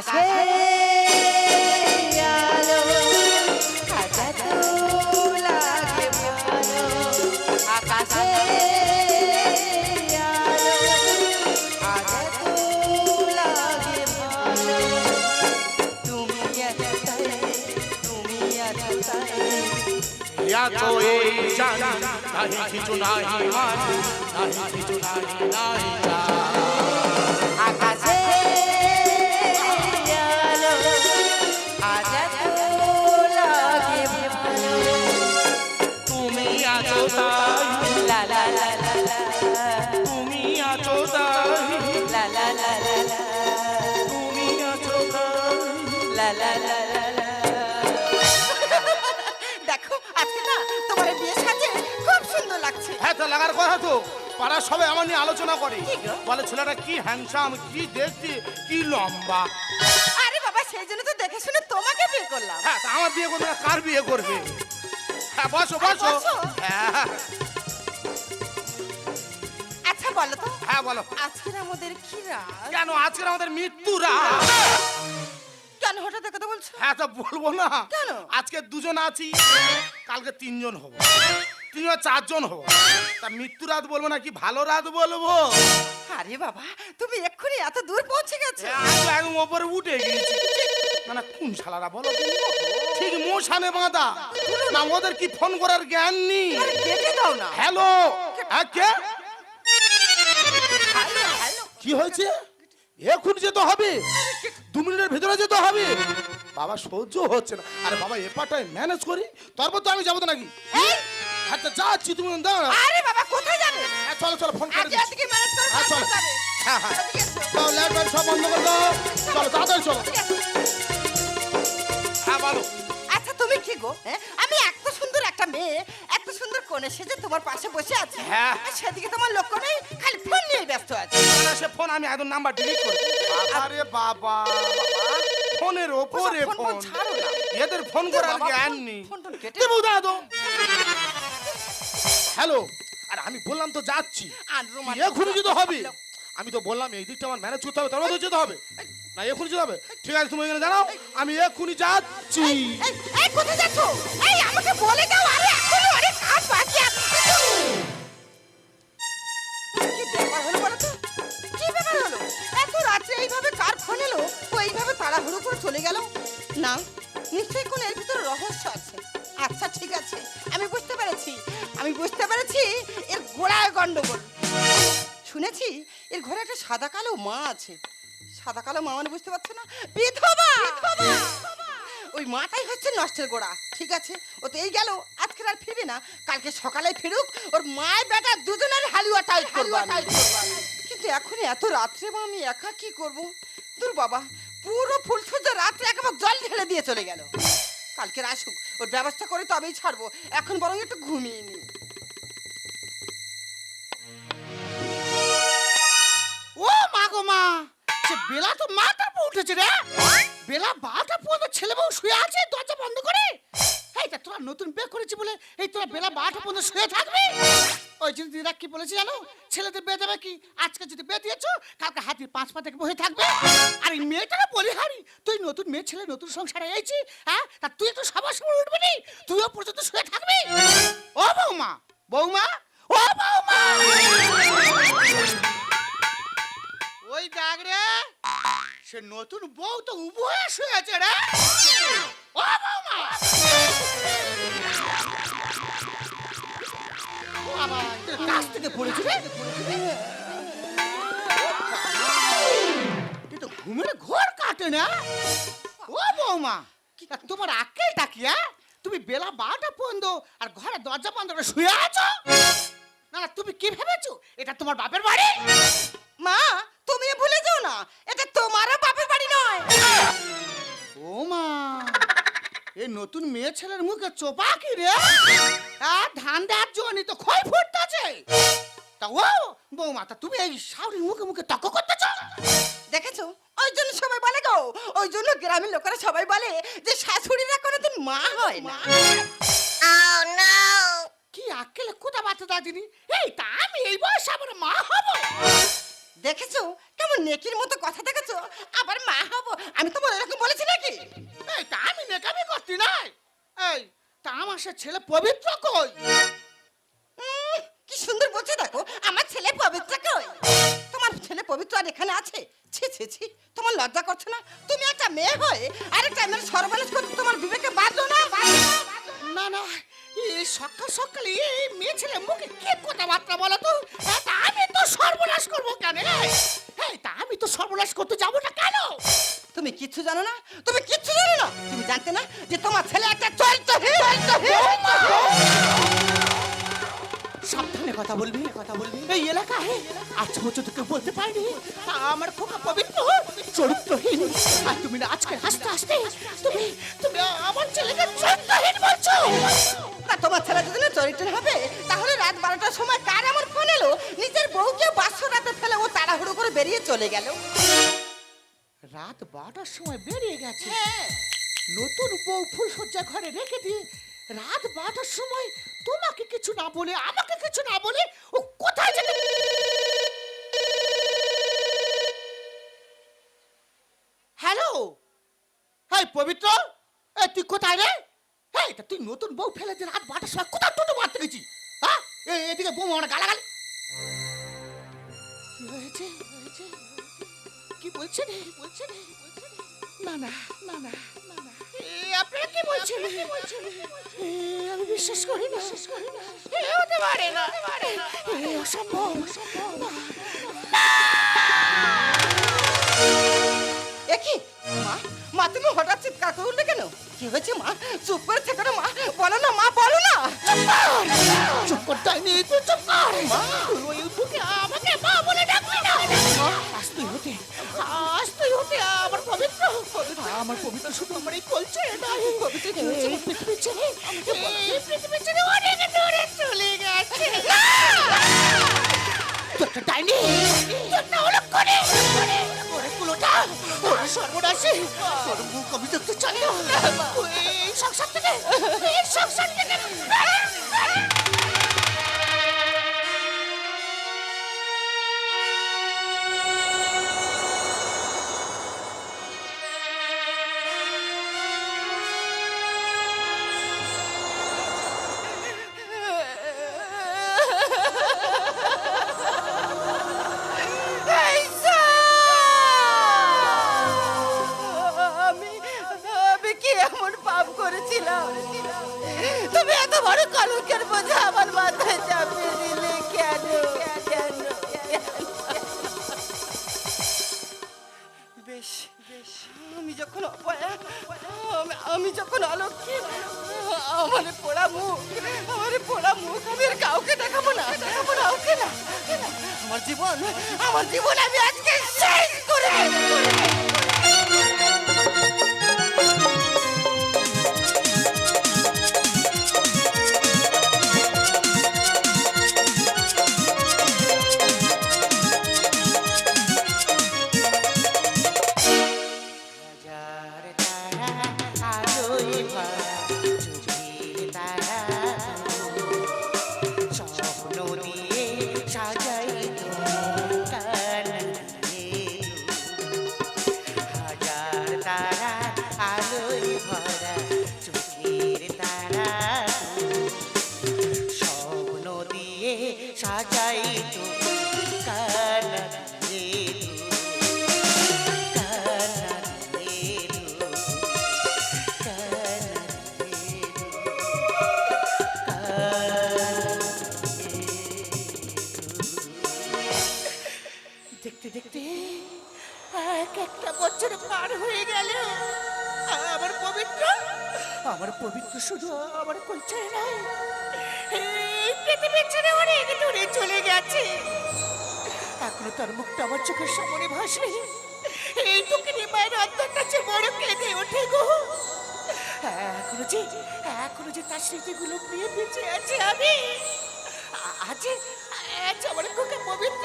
আকাশে আলো খাঁচা লাগে ভালো আকাশে তো কিছু নাহি মানি কিছু নাহি নাহি হ্যাঁ তা লাগার কথা তো। পাড়ার সবাই আমার নিয়ে আলোচনা করে। বলে ছেলেটা কি হ্যান্ডসাম কি দেখতে কি লম্বা? আরে বাবা সেই জন্য তো দেখে শুনে তোমাকে বিয়ে করলাম। হ্যাঁ তা আমার বিয়ে করবে না কার বিয়ে করবে? হ্যাঁ বসো বসো। হ্যাঁ। আচ্ছা বলো তো। হ্যাঁ বলো। আজকের আমাদের কি রাত? কেন আজকে আমাদের মৃত্যু রাত? কেন হঠাৎ কথা বলছো? হ্যাঁ তো বলব না। কেন? আজকে দুজন আছি কালকে তিনজন হব। তিনজন চারজন হব। তা মৃত্যু রাত বলব না কি ভালো রাত বলব? আরে বাবা তুমি এক্ষুনি এত দূর পৌঁছে গেছো। হ্যাঁ, একদম ওপরে উঠে গিয়েছি। না কোন শালারা বলো? ঠিক মোশানে বাঁধা। না ওদের কি ফোন করার জ্ঞান নেই? কেটে দাও না। হ্যালো হ্যাঁ কে? হ্যালো কি হয়েছে? এখন যেতে হবে। দু মিনিটের ভিতরে যেতে হবে। বাবা সহ্য হচ্ছে না। আরে বাবা এপারটাই ম্যানেজ করি। তারপর তো আমি যাব তো নাকি? এই আচ্ছা যাচ্ছি তুমি দাঁড়া আরে বাবা কোথায় যাবে? হ্যাঁ, চলো চলো ফোন করে দিচ্ছি। আজকে ম্যানেজ করে হ্যাঁ, চলো। হ্যাঁ হ্যাঁ। এদিকে লাইট ফাইট সব বন্ধ করে দাও। চলো তাড়াতাড়ি চলো। হ্যাঁ বলো। আচ্ছা তুমি কি গো হ্যাঁ? আমি এত সুন্দর একটা মেয়ে এত সুন্দর কোণে সেজে তোমার পাশে বসে আছি। হ্যাঁ। সেদিকে তোমার লক্ষ্য নেই খালি ফোন নিয়ে ব্যস্ত আছে। সে ফোন আমি একদম নাম্বার ডিলিট করে আরে বাবা ফোনের ওপরে ফোন ছাড়ো না। এদের ফোন করার জ্ঞান ফোন- নেই ফোন টোন কেটে দাদু হ্যালো আর আমি বললাম তো যাচ্ছি। এখনই যেতে হবে। আমি তো বললাম এই দিকটা আমার ম্যানেজ করতে হবে তারপর যেতে হবে। না এখনই যেতে হবে। ঠিক আছে তুমি এখানে দাঁড়াও আমি এক্ষুনি যাচ্ছি। কোথায় যাচ্ছ? এই আমাকে বলে দাও আরে এখনও অনেক কাজ বাকি আছে। ঘরে একটা সাদা কালো মা আছে। সাদা কালো মা মানে বুঝতে পারছ না? বিধবা! ওই মাটাই হচ্ছে নষ্টের গোড়া ঠিক আছে? ও তো এই গেল আজকে আর ফিরবে না। কালকে সকালে ফিরুক ওর মায়ের বেটা দুজনের হালুয়া টাইট করব আমি। কিন্তু এখন এত রাত্রে বা আমি একা কি করব? দূর বাবা পুরো ফুলসজ্জা রাত্রে একবার জল ঢেলে দিয়ে চলে গেল। কালকে আসুক ওর ব্যবস্থা করে তবেই ছাড়বো। এখন বরং একটু ঘুমিয়ে নি ও মা গো মা বেলা তো মাথার পর উঠেছে রে। বেলা বারোটা পর্যন্ত ছেলে বউ শুয়ে আছে দরজা বন্ধ করে। এই তোরা নতুন বিয়ে করেছি বলে এই তোরা বেলা বারোটা পর্যন্ত শুয়ে থাকবি? ওই জন্য দিদা কি বলেছে জানো? ছেলেদের বিয়ে দেবে কি? আজকে যদি বিয়ে দিয়েছ, কালকে হাতির পাঁচ পা থেকে বসে থাকবে। আর এই মেয়েটাকে বলি হারি, তুই নতুন মেয়ে, ছেলে, নতুন সংসারে এসেছি হ্যাঁ? তা তুই একটু সবার সময় উঠবি তুইও পর্যন্ত শুয়ে থাকবি? ও বৌমা বৌমা, ও বৌমা! ওই দেখ রে সে নতুন বউ তো উবু হয়ে শুয়ে আছে রে। ও বৌমা। বাবা, কাছ থেকে পড়েছে রে। এ তো ঘুমের ঘোর কাটে না। ও বৌমা তোমার আক্কেলটা কি হ্যাঁ? তুমি বেলা বারোটা পর্যন্ত আর ঘরে দরজা বন্ধ করে শুয়ে আছো? না না তুমি কি ভেবেছো? এটা তোমার বাপের বাড়ি? মা এই নতুন মেয়ে ছেলের মুখে চোপা কি রে? আর ধান দেওয়ার জন্য তো ক্ষয় ফুটতেছে। তা ও বৌমা তা তুমি এই শাওরির মুখে মুখে তর্ক করতেছ? দেখেছ? ওই জন্য সবাই বলে গো ওই জন্য গ্রামের লোকেরা সবাই বলে যে শাশুড়িরা কোনোদিন মা হয় না। কি আক্কেলে কোথা বাচ্চা দাদিনি? এই তা আমি এই বয়সে আমার মা হব? দেখেছ? কেমন নেকির মতো কথা দেখেছ? আবার মা হব আমি তোমার এরকম বলেছি নাকি? এই তা আমি নেকামি করতে নাই এই তা আমার সে ছেলে পবিত্র কই? উম, কি সুন্দর বলছে দেখো আমার ছেলে পবিত্র কই? তোমার ছেলে পবিত্র আর এখানে আছে? ছি ছি ছি তোমার লজ্জা করছে না? তুমি একটা মেয়ে হয়ে আরেকটা মেয়ের সর্বনাশ করতে তোমার বিবেকে বাঁধলো না বাঁধলো না, বাঁধলো না? না না এই সকাল সকালে এই মেয়ে ছেলে মুখে কি কথাবার্তা বলো তো? তা আমি তো সর্বনাশ করব কেন? এই? তা আমি তো সর্বনাশ করতে যাব না কেন তুমি কিচ্ছু জানো না তুমি কিচ্ছু জানো না তুমি জানতে না যে তোমার ছেলে একটা চরিত্রহীন চরিত্রহীন সাবধানে কথা বলবি। কথা বলবি এই এলাকায় আজ পর্যন্ত কেউ বলতে পারেনি। আমার খোকা পবিত্র চরিত্রহীন। আর তুমি না আজকে হাসতে হাসতে তুমি তুমি আমার ছেলেকে চরিত্রহীন বলছো। তা তোমার ছেলে যদি না চরিত্রহীন হবে তাহলে রাত বারোটার সময় কার আমার ফোন এলো নিজের বউকে বাসর রাতে ফেলে ও তাড়াহুড়ো করে বেরিয়ে চলে গেল। রাত বারোটার সময় বেরিয়ে গেছে। হ্যাঁ। নতুন বউ ফুলসজ্জা ঘরে রেখে দিয়ে রাত বারোটার সময় তোমাকে কিছু না বলে, আমাকে কিছু না বলে ও কোথায় যেতে হ্যালো? হাই, পবিত্র? এ তুই কোথায় রে? হ্যাঁ তা তুই নতুন বউ ফেলে দিয়ে রাত বারোটার সময় কোথায় টোটো মারতে গেছি? হ্যাঁ? এদিকে বউ আমার গালাগালি। কি হয়েছে? হয়েছে? কি বলছে বলছে বলছে? না না না না না। আপনারা কি বলছেন? আমি বিশ্বাস করি না। বিশ্বাস করি না হতে পারে না। অসম্ভব। একই মা মা তুমি হঠাৎ চিৎকার করে উঠলে কেন? কি হয়েছে মা? চুপ করে থেকে মা। বলো না মা বলো না। চুপ কর তাইনি তুই চুপ কর। মা ওই বুকে আমাকে মা বলে ডাকবি না। আজ তুই হতে আজ তুই হতে আমার পবিত্র আমার কবিতা শুধু আমার এই কলছে? নাই পবিত্র কি হয়েছে? এই পৃথিবী ছেড়ে এই পৃথিবী ছেড়ে অনেক দূরে চলে গেছে। তোরটা ডাইনি। তোরটা হলো করে ওরে কুলোটা ওরে সর্বনাশী। তোর মুখ দেখতে চাই না এই সংসার থেকে এই সংসার থেকে পোড়া মুখ আমি আর কাউকে দেখাবো না দেখাবো না। আমার জীবন আমার জীবন আমি আজকে শুধু আমার কলচায় নাই এই পৃথিবী ছেড়ে অনেক দূরে চলে গেছে। এখনও তার মুখটা আমার চোখের সামনে ভাসে এই দুঃখিনী মায়ের অন্তর কাছে বড় কেঁদে ওঠে গো। এখনও যে এখনও যে তার স্মৃতিগুলো নিয়ে বেঁচে আছে আমি। আজ আজ আমার কোকে পবিত্র।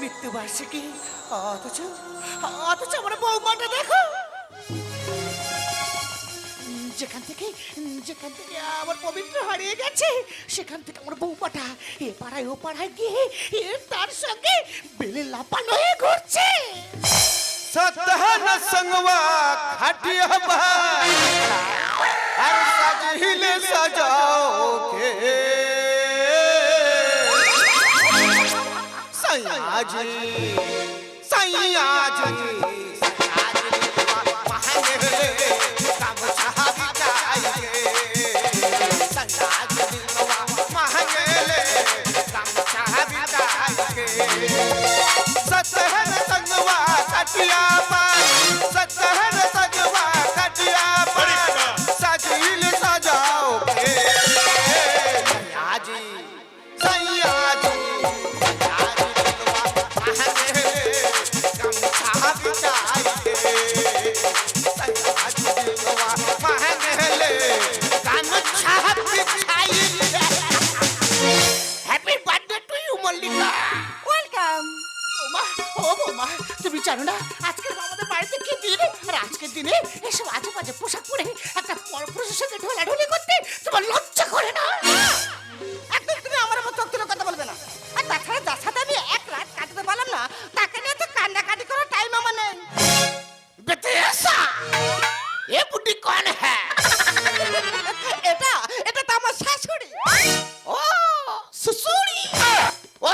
মৃত্যুবার্ষিকী। অথচ অথচ আমার বৌমাটা দেখো। যেখান থেকে যেখান থেকে আমার পবিত্র হারিয়ে গেছে, সেখান থেকে আমার বউ বউপাটা এ পাড়ায় ও পাড়ায় গিয়ে এ তার সঙ্গে বেলে লাপানো হয়ে ঘুরছে। সতহন সঙ্গবা খাটি হবাই, আর সাজহিলে সাজাও কে সাইয়াজি সাইয়াজি संगवा कटिया पर सतहन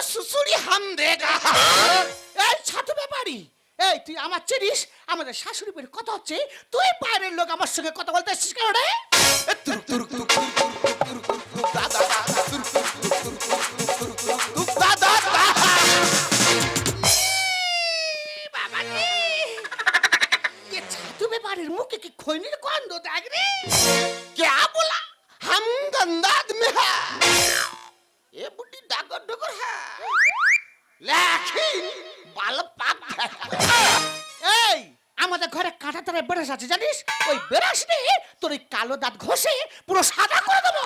ও সুসুড়ি হাম দেগা এই ছাতু ব্যাপারি। এই তুই আমার চিনিস? আমাদের শাশুড়ি বাড়ির কথা হচ্ছে তুই বাইরের লোক আমার সঙ্গে কথা বলতে এসেছিস কেন রে? বাবা কাঁটা তারে বেরাস আছে জানিস ওই বেরাস নিয়ে তোর ওই কালো দাঁত ঘষে পুরো সাদা করে দেবো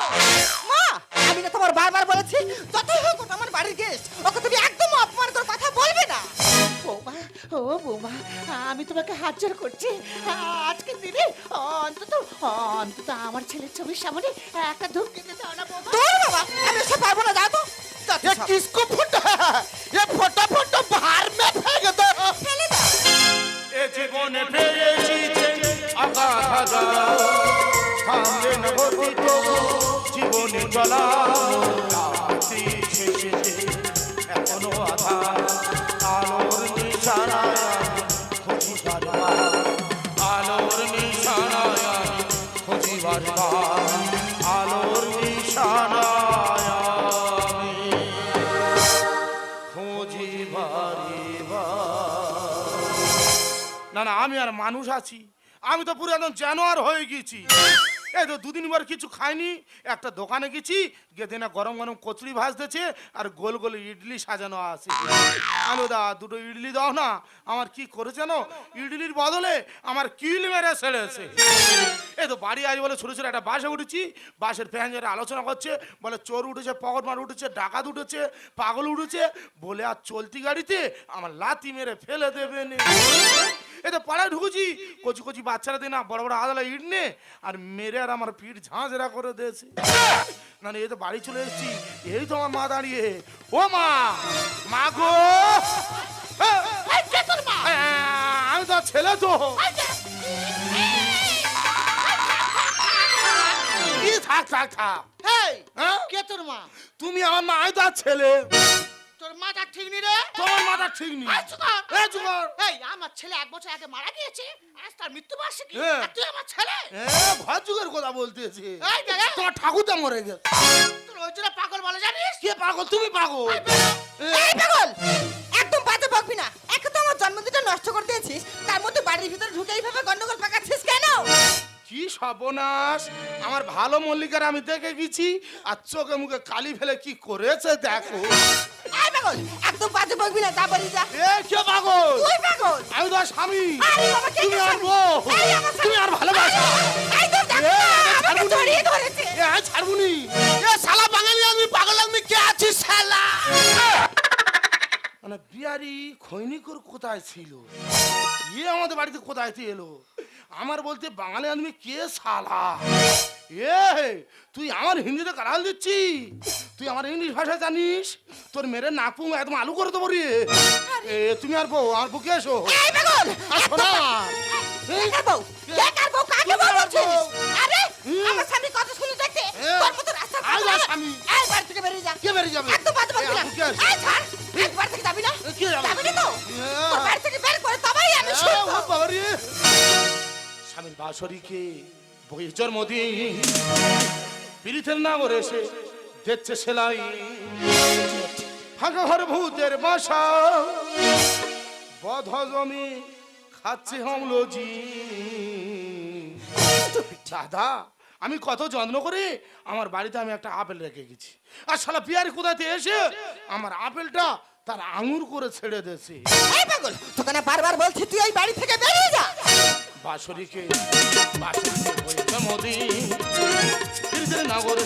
মা আমি না তোমার বারবার বলেছি যতই হোক ওটা আমার বাড়ির গেস্ট ওকে তুমি একদম অপমান করে কথা বলবে না বৌমা ও বৌমা আমি তোমাকে হাজার করছি আজকে দিনে অন্তত অন্তত আমার ছেলের ছবির সামনে একটা ধূপ দিতে দাও না বৌমা তোর বাবা আমি এসব পারবো না যাও তো যত ये সব। किसको फुटा है ये फटा फटा बाहर में फेंक दो ফেলে দাও এ আলোর না না আমি আর মানুষ আছি। আমি তো পুরো একদম জানোয়ার হয়ে গেছি। এই তো দুদিন পর কিছু খাইনি, একটা দোকানে গেছি গেতে না গরম গরম কচুরি ভাজতেছে, আর গোল গোল ইডলি সাজানো আছে। আলো দা দুটো ইডলি দাও না, আমার কি করেছে জানো? ইডলির বদলে আমার কিল মেরে ছেড়েছে এই তো বাড়ি আজ বলে ছোটো ছোটো একটা বাসে উঠেছি বাসের প্যাঞ্জারে আলোচনা করছে বলে চোর উঠেছে পকেট মার উঠেছে ডাকাত উঠেছে পাগল উঠেছে বলে আর চলতি গাড়িতে আমার লাতি মেরে ফেলে দেবে নে। এই তো পাড়ায় ঢুকেছি কচি কচি বাচ্চারা দিয়ে না বড় বড় আদালা ইট নে আর মেরে আর আমার পিঠ ঝাঁঝরা করে দিয়েছে। না এই তো বাড়ি চলে এসেছি এই তো আমার মা দাঁড়িয়ে। ও মা মা গো। আমি তো ছেলে তো। থাক থাক থাক এই হ্যাঁ? কে তোর মা? তুমি আমার মা আমি তো ছেলে তোর মাথা ঠিক নি রে? তোমার মাথা ঠিক নেই। এই চুকার। এই চুকার। এই আমার ছেলে এক বছর আগে মারা গিয়েছে। আজ তার মৃত্যু বার্ষিকী। হ্যাঁ। আর তুই আমার ছেলে? এ, যুগের কথা বলতেছে। এই দেখে তোমার ঠাকুরটা মরে গেছে। তোর ওই জন্য পাগল বলে জানিস? কে পাগল? তুমি পাগল। এই এই পাগল! একদম বাজে বকবি না। একে তো আমার জন্মদিনটা নষ্ট করে দিয়েছিস। তার মধ্যে বাড়ির ভিতরে ঢুকে এইভাবে গন্ডগোল পাকাচ্ছিস কেন? কি সর্বনাশ? আমার ভালো মল্লিকার আমি দেখে গেছি আর চোখে মুখে কালি ফেলে কি করেছে দেখো। একদম বাজে বকবি না যা বলি যা। এ কে পাগল? তুই পাগল? আমি তো স্বামী। তুমি আর বউ তুমি আর ভালোবাসো। এই তো ছাড়বুনি এ শালা বাঙালি আমি পাগল আমি কে আছি শালা? মানে বিহারি খৈনিকর কোথায় ছিল? ইয়ে আমাদের বাড়িতে কোথায় এলো? আমার বলতে বাঙালি আদমি কে সালা এ তুই আমার হিন্দিতে কারাল দিচ্ছি তুই আমার ইংলিশ ভাষা জানিস? তোর মেরে নাকু একদম আলু করে দেবো রে। এ তুমি আর বউ আমার বুকে এসো যাবে? না। যাবি? না তো। বাড়ি থেকে বের করে তবেই আমি শুনব। স্বামীর বাসরিকে বইয়ের জন্মদিন পীড়িতের নাগর এসে দেখছে সেলাই। ফাঁকা ঘর ভূতের বাসা, বধ জমি খাচ্ছে হমলজি দাদা, আমি কত যত্ন করে আমার বাড়িতে আমি একটা আপেল রেখে গেছি। আর শালা পিয়ারি কোথাতে এসে আমার আপেলটা তার আঙুর করে ছেড়ে দিয়েছে। পাগল, তোকে বারবার বলছি, তুই এই বাড়ি থেকে বেরিয়ে যা। হয়ে নাগর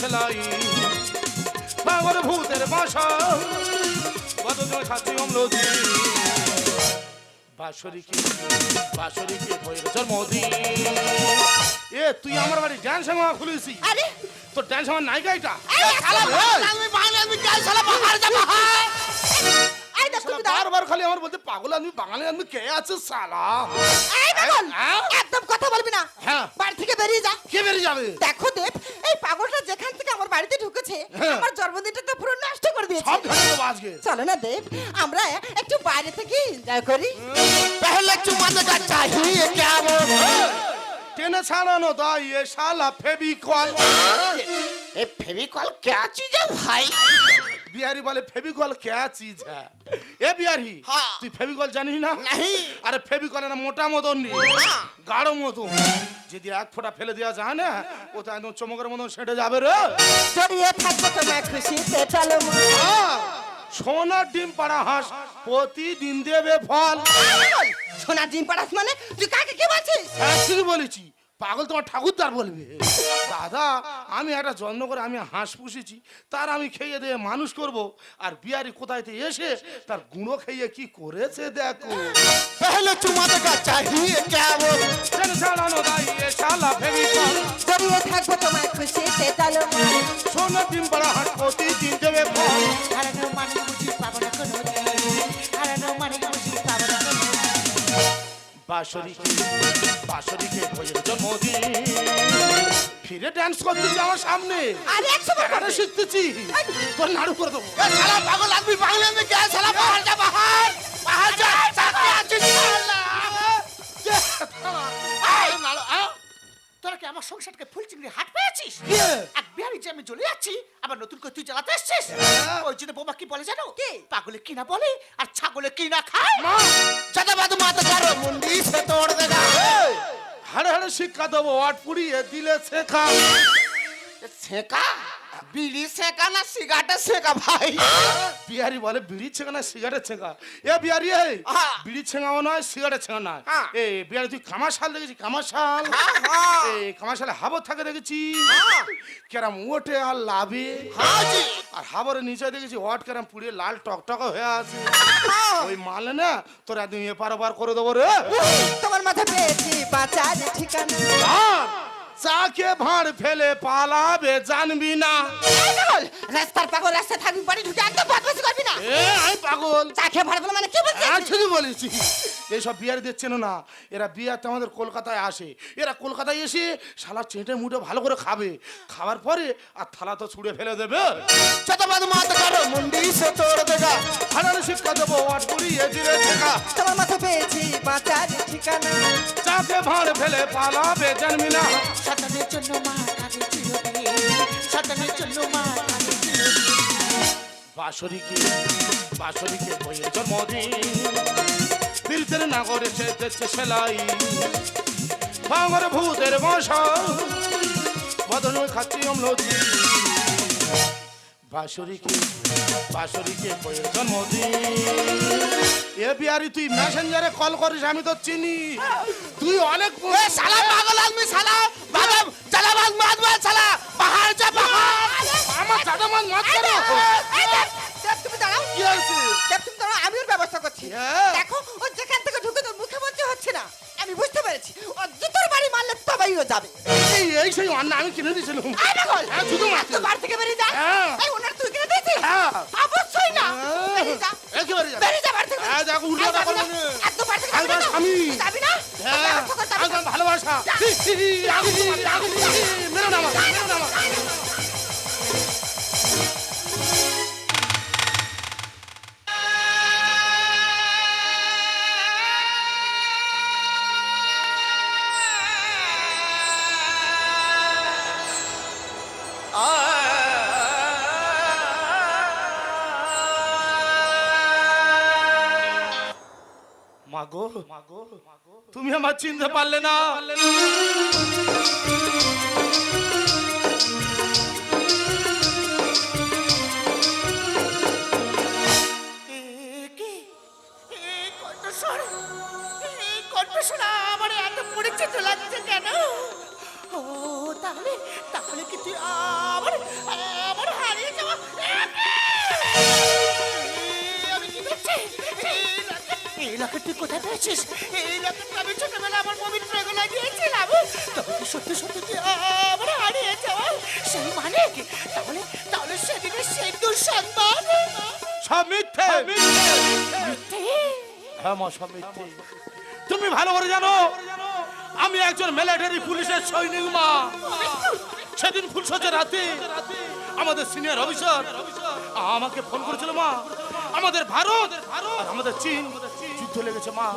সেলাই নাগর ভূতের বাসা হয়ে এ তুই আমার বাড়ি ড্যান্স আমার খুলেছি তোর ড্যান্স আমার নায়িকা এটা বাহার বারবার খালি আমার বলতে পাগল আমি বাঙালি আমি কে আছে সালা? এই পাগল হ্যাঁ, হ্যাঁ। একদম কথা বলবি না। হ্যাঁ। বাড়ি থেকে বেরিয়ে যা। কে বেরিয়ে যাবে? দেখো দেব এই পাগলটা যেখান থেকে আমার বাড়িতে ঢুকেছে হ্যাঁ। আমার জন্মদিনটা তো পুরো নষ্ট করে দিয়েছে। সব ঘটনা আজকে। চলো না দেব আমরা একটু বাইরে থেকে এনজয় করি। তাহলে একটু মজা চাহিয়ে কেমন কেনে ছাড়ানো দাই এ শালা ফেবিকল। এ ফেবিকল কে আছিস ভাই? বিহারি বলে ফেবিকল কে চিজ হ্যাঁ? এ বিহারি হ্যাঁ। তুই ফেবিকল জানিস না? আরে ফেবিকল না মোটা মতন নি গাঢ় মতন যদি এক ফোঁটা ফেলে দেওয়া যায় না ও তো একদম চমকের মতন সেটে যাবে রে। জড়িয়ে থাকব তোমার খুশিতে চলো। হ্যাঁ, সোনার ডিম পাড়া হাঁস প্রতিদিন দেবে ফল। সোনা ডিম পাড়াস মানে? তুই কাকে কি বলছিস? ঠিক বলেছি। পাগল তোমার ঠাকুরদার বলবে। দাদা আমি একটা যত্ন করে আমি হাঁস পুষেছি তার আমি খেয়ে দিয়ে মানুষ করব আর বিহারি থেকে এসে তার গুঁড়ো খেয়ে কি করেছে দেখো। তাহলে তোমার বাঁশরিকে বাঁশরিকে ভয়ের জন্মদিন ফিরে ড্যান্স করতেছি আমার সামনে আরে 100 বার শিখতেছি তোর নাড়ু করে দেবো শালা পাগল লাগবি বাংলা মে কে শালা পাহাড় যা পাহাড় পাহাড় যা সাথে আছিস আল্লাহ তোরা কি আমার সংসারকে ফুল চিংড়ি হাট পেয়েছিস? এক বিহারি যে আমি জ্বলে যাচ্ছি আবার নতুন করে তুই জ্বালাতে এসছিস? ওই জন্য বোমা কি বলে জানো? কি? পাগলে কি না বলে আর ছাগলে কি না খায় চাঁদাবাদ মাথা কারও মুন্ডি সে তোড় দে হাড়ে হাড়ে শিক্ষা দেবো আট পুড়িয়ে দিলে শেখা। শেখা? বিড়ি শেখা না সিগারেটে শেখা ভাই? বিহারি বলে বিড়ি ছেঁকা না সিগারেট ছেঁকা? এ বিহারি এই হ্যাঁ। বিড়ি ছেঁকাও নয় সিগারেট ছেঁকা নয়। হ্যাঁ। এ বিহারি তুই খামাশাল দেখেছি খামাশাল হ্যাঁ, হ্যাঁ। এ খামাশালে হাবর থাকে দেখেছি হ্যাঁ। কেরাম ওঠে আর লাভে। আর হাবরের নিচে দেখেছি হট কেরাম পুড়িয়ে লাল টকটক হয়ে আছে। ওই মালে না তোর একদিন এপার ওপার করে দেবো রে। তোমার মাথা পেয়েছি বাঁচার ঠিকানা। চাকে ভাঁড় ফেলে পালাবে জানবি না। খাবার আমাদের কলকাতায় আসে। এরা কলকাতায় এসে চেটে মুটে ভালো করে খাবে। খাওয়ার পরে আর থালা তো ছুঁড়ে ফেলে দেবে। দেবো ফেলে জন্য বাসরিকে বাসরিকে বইয়ের জন্মদিন। নাগরে সে সেলাই। ভাঙর ভূতের বদন খাচ্ছি বাসরিকে বাসরিকে বইয়ের জন্মদিন। এ বিহারি, তুই মেসেঞ্জারে কল করিস, আমি তো চিনি। তুই অনেক সালাম পাগল আদমি সালাম চালা পাহাড় চাপ আমার দাদা মাছ মাছ করো। এই দেখ, দেখ, তুমি দাঁড়াও। কি হয়েছে? তুমি দাঁড়াও আমি ওর ব্যবস্থা করছি। হ্যাঁ। দেখো ও যেখান থেকে ঢুকে তোর মুখে বলতে হচ্ছে না। আমি বুঝতে পেরেছি ও তুমিও যাবে। এই এই সেই আমি কিনে দিয়েছিলাম। হ্যাঁ, শুধু বাড়ি থেকে বেরিয়ে যা। হ্যাঁ। এই ওনার তুই কিনে দিয়েছিস। অবশ্যই না। বেরিয়ে যা। একেবারে যাবে। বেরিয়ে যা বাড়ি থেকে। হ্যাঁ, দেখো, উল্টো কথা বলবে। একদম বাড়ি থেকে আমি যাবি না তোমার যাবি না? হ্যাঁ। একদম ভালোবাসা। মেরো না আমাকে, মেরো না। তুমি আমার চিনতে পারলে না। আমার লাগছে কেন? ও তাহলে তাহলে কি আমার লকেট তুই কোথায় পেয়েছিস? এই লকেট আমি ছোটবেলা আমার পবিত্র গলায় দিয়েছিলাম। তবে কি সত্যি সত্যি তুই আমার হারিয়ে যাওয়া সেই মানে কি? তাহলে তাহলে সেদিনের সেই দুঃসংবাদ। সব মিথ্যে। হ্যাঁ মা সব তুমি ভালো করে জানো আমি একজন মিলিটারি পুলিশের সৈনিক মা। সেদিন ফুলসজ্জা রাতে আমাদের সিনিয়র অফিসার আমাকে ফোন করেছিল মা আমাদের ভারত আমাদের চীন। যুদ্ধ লেগেছে, মা।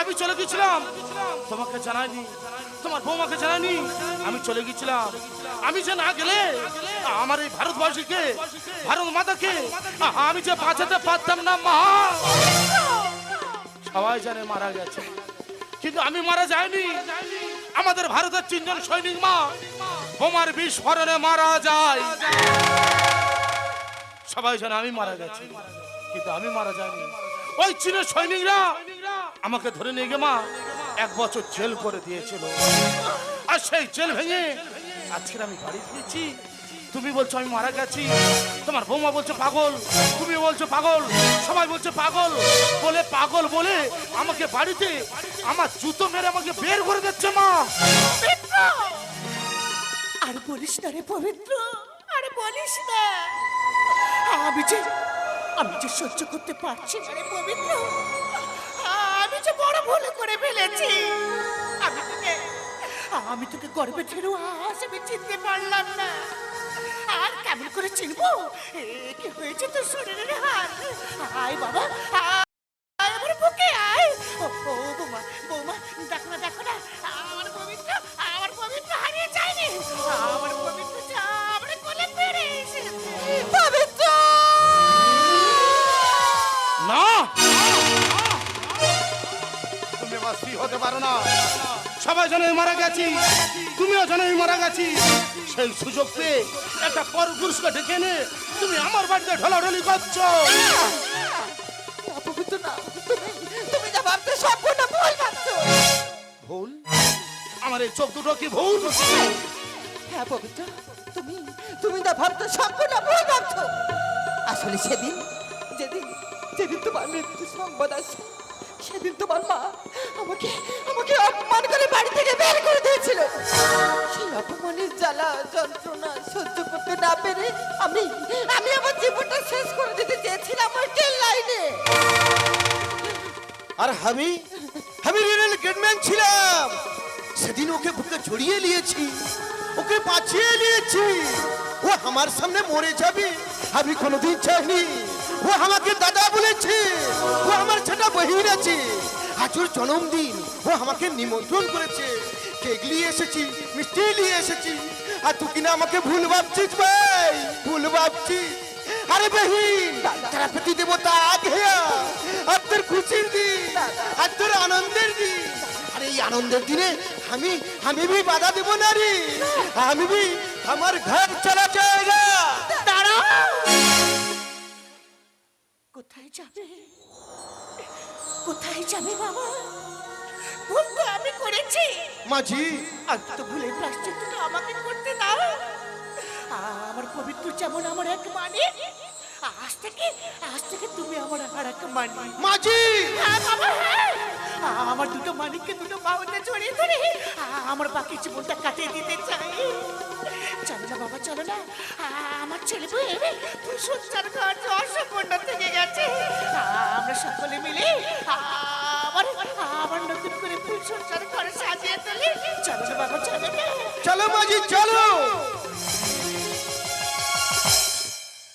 আমি চলে গেছিলাম তোমাকে জানাইনি তোমার বৌমাকে জানাইনি আমি চলে গেছিলাম আমি যে না গেলে আমার এই ভারতবাসীকে, ভারত মাতাকে আমি যে বাঁচাতে পারতাম না, মা। সবাই জানে মারা গেছে। কিন্তু আমি মারা যাইনি। আমাদের ভারতের তিনজন সৈনিক, মা। বোমার বিস্ফোরণে মারা যায়। সবাই জানে আমি মারা গেছি। কিন্তু আমি মারা যাইনি। ওই চীনের সৈনিকরা আমাকে ধরে নিয়ে গে মা, এক বছর জেল করে দিয়েছিল। আর সেই জেল ভেঙে আজকে আমি বাড়ি ফিরেছি। তুমি বলছো আমি মারা গেছি। তোমার বৌমা বলছো পাগল। তুমি বলছো পাগল। সবাই বলছে পাগল। বলে পাগল বলে আমাকে বাড়িতে আমার জুতো মেরে আমাকে বের করে দিচ্ছে মা। আর বলিস না রে পবিত্র। আরে বলিস না। আমি যে আমি যে সহ্য করতে পারছি না রে পবিত্র। আমি যে বড় ভুল করে ফেলেছি। আমি তোকে আমি তোকে গর্বে ঠেরো আমি চিনতে পারলাম না। আর কেমন করে চিনবো? কি হয়েছে তোর শরীরের হাল? আয় বাবা, আয় আমার বুকে আয়। ও সবাই জানে মারা গেছি। তুমিও জানো আমি মারা গেছি। সেই সুযোগ পেয়ে একটা পরপুরুষকে ডেকে এনে তুমি আমার বাড়িতে ঢলাঢলি করছ। না, তুমি তুমি যা ভাবছ সম্পূর্ণ ভুল ভাবছ। ভুল? আমার এই চোখ দুটো কি ভুল? হ্যাঁ পবিত্র তুমি তুমি যা ভাবছ সম্পূর্ণ ভুল ভাবছ। আসলে সেদিন যেদিন যেদিন তোমার মৃত্যু সংবাদ আসে সেদিন তোমার মা আমাকে আমাকে অপমান করে বাড়ি থেকে বের করে দিয়েছিল। সেই অপমানের জ্বালা, যন্ত্রণা সহ্য করতে না পেরে আমি আমি আমার জীবনটা শেষ করে দিতে চেয়েছিলাম ওই ট্রেন লাইনে। আর আমি আমি রেলের গেটম্যান ছিলাম। সেদিন ওকে বুকে জড়িয়ে নিয়েছি, ওকে বাঁচিয়ে নিয়েছি। ও আমার সামনে মরে যাবে, আমি কোনোদিন চাইনি। ও আমাকে দাদা বলেছে, ও আমার ছোট বহিন আছে। আজুর জন্মদিন। ও আমাকে নিমন্ত্রণ করেছে। কেক নিয়ে এসেছি মিষ্টি নিয়ে এসেছি। আর তুই কিনা আমাকে ভুল ভাবছিস ভাই? ভুল ভাবছিস? আরে বেহিন তারাপতি দেবতা আগেয়া আর তোর খুশির দিন আর তোর আনন্দের দিন। আরে এই আনন্দের দিনে আমি আমি ভি বাধা দেব না রে। আমি ভি আমার ঘর চলা চাইগা দাঁড়াও। কোথায় যাবে? কোথায় যাবে বাবা? ভুল তো আমি করেছি। মাঝি আর তো ভুলে প্রাশ্চিত্যটা আমাকে করতে দাও। আমার পবিত্র যেমন আমার এক মানে আজ থেকে আজ থেকে তুমি আমার আর এক মানে। মাঝি হ্যাঁ বাবা হ্যাঁ। আমার দুটো মানিককে দুটো বাউন্ডে জড়িয়ে ধরে আমার বাকি জীবনটা কাটিয়ে দিতে চাই। চলো না বাবা, চলো না। আমার ছেলে বয়ে সজ্জার ঘর অসম্পূর্ণ থেকে গেছে। আমরা সকলে মিলে আবার আবার নতুন করে ফুল সজ্জার ঘরে সাজিয়ে তুলি। চলো না বাবা, চলো চলো মাঝি, চলো।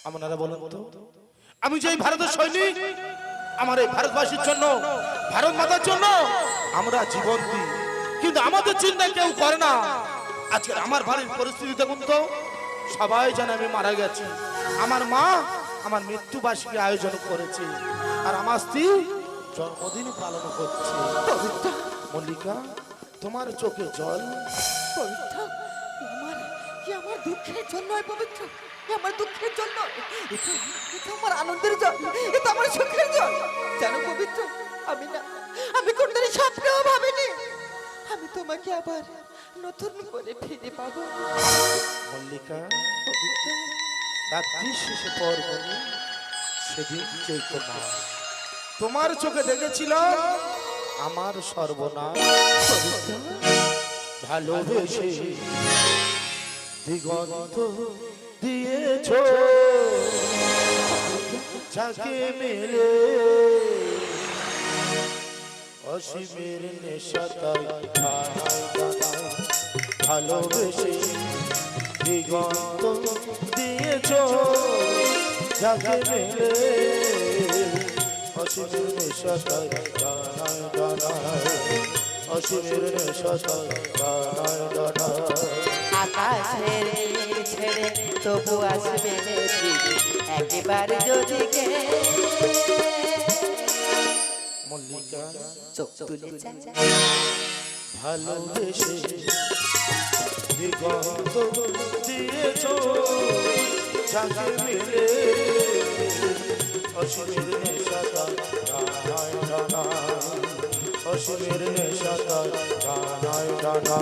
আপনারা বলুন তো, আমি যে ভারতের সৈনিক আমার এই ভারতবাসীর জন্য ভারত মাতার জন্য আমরা জীবন দিই। কিন্তু আমাদের চিন্তা কেউ করে না। আজকে আমার বাড়ির পরিস্থিতি দেখুন তো সবাই জানে আমি মারা গেছি। আমার মা আমার মৃত্যুবার্ষিকী আয়োজন করেছে। আর আমার স্ত্রী জন্মদিন পালন করছে। মল্লিকা তোমার চোখে জল। পবিত্র। আমার আমার দুঃখের জন্য পবিত্র? আমার দুঃখের জন্য এটা আমার আনন্দের জল এটা আমার সুখের জল জানো পবিত্র, আমি না, আমি কোনদিন স্বপ্নেও ভাবিনি। আমি তোমাকে আবার নতুন করে ফিরে পাবো। মল্লিকা রাত্রি শেষে পর্বণি সেদিন চৈত্র মাস তোমার চোখে দেখেছিলাম আমার সর্বনাশ। ভালোবেসে দিগন্ত দিয়েছ যাকে মেলে অসীমের নেশাতাই ভালোবেসে দিগন্ত দিয়েছ যাকে মেলে অসীমের নেশাতাই দানায় দানায় অসীমের নেশাতাই দানায় দানায় আকাশের ছেড়ে তবু আসবে একবার যদি কে মল্লিকা চোখ তুলে ভালোবেসে দিগন্ত দিয়েছ। যাকে মিলে অসীমের নেশাতা জানায় নেশাতা জানায় জানা।